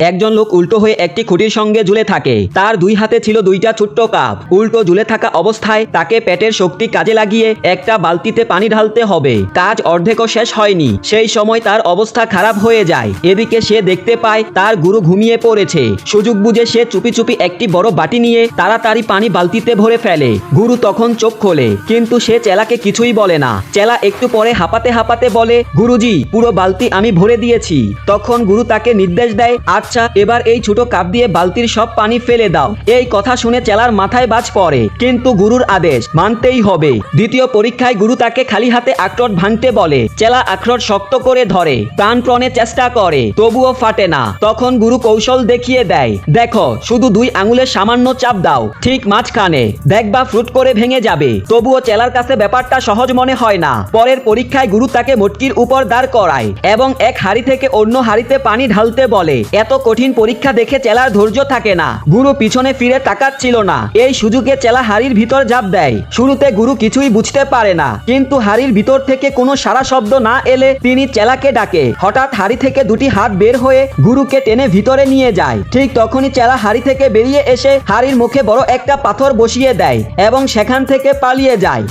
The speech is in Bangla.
একজন লোক উল্টো হয়ে একটি খুঁটির সঙ্গে ঝুলে থাকে। তার দুই হাতে ছিল দুইটা ছোট্ট কাপ। উল্টো ঝুলে থাকা অবস্থায় তাকে পেটের শক্তি কাজে লাগিয়ে একটা বালতিতে পানি ঢালতে হবে। কাজ অর্ধেকও শেষ হয়নি। সেই সময় তার অবস্থা খারাপ হয়ে যায়। এদিকে সে দেখতে পায় তার গুরু ঘুমিয়ে পড়েছে। সুযোগ বুঝে সে চুপি চুপি একটি বড় বাটি নিয়ে তাড়াতাড়ি পানি বালতিতে ভরে ফেলে। গুরু তখন চোখ খোলে, কিন্তু সে চেলাকে কিছুই বলে না। চেলা একটু পরে হাঁপাতে হাঁপাতে বলে, গুরুজি, পুরো বালতি আমি ভরে দিয়েছি। তখন গুরু তাকে নির্দেশ দেয় আচ্ছা এবার এই ছোট কাপ দিয়ে বালতির সব পানি ফেলে দাও। এই কথা শুনে চেলার মাথায় বাজ পড়ে। কিন্তু গুরুর আদেশ মানতেই হবে। দ্বিতীয় পরীক্ষায় গুরু তাকে খালি হাতে আখরোট ভাঙতে বলে। চেলা আখরোট শক্ত করে ধরে। প্রাণপ্রণে চেষ্টা করে, তবুও ফাটে না। তখন গুরু কৌশল দেখিয়ে দেয়। দেখো, শুধু দুই আঙুলের সামান্য চাপ দাও। ঠিক মাঝখানে। দেখবা ফ্রুট করে ভেঙে যাবে। তবুও চেলার কাছে ব্যাপারটা সহজ মনে হয় না। পরের পরীক্ষায় গুরু তাকে মটকির উপর দাঁড় করায় এবং এক হাড়ি থেকে অন্য হাড়িতে পানি ঢালতে বলে। এত কঠিন পরীক্ষা দেখে চেলার ধৈর্য থাকে না। গুরু পিছনে ফিরে তাকাচ্ছিল না। এই সুযোগে চেলা হাড়ির ভিতর ঝাঁপ দেয়। শুরুতে গুরু কিছুই বুঝতে পারে না। কিন্তু হাড়ির ভিতর থেকে কোনো সারা শব্দ না এলে তিনি চেলাকে ডাকে। হঠাৎ হাড়ি থেকে দুটি হাত বের হয়ে গুরুকে টেনে ভিতরে নিয়ে যায়। ঠিক তখনই চেলা হাড়ি থেকে বেরিয়ে এসে হাড়ির মুখে বড় একটা পাথর বসিয়ে দেয় এবং সেখান থেকে পালিয়ে যায়।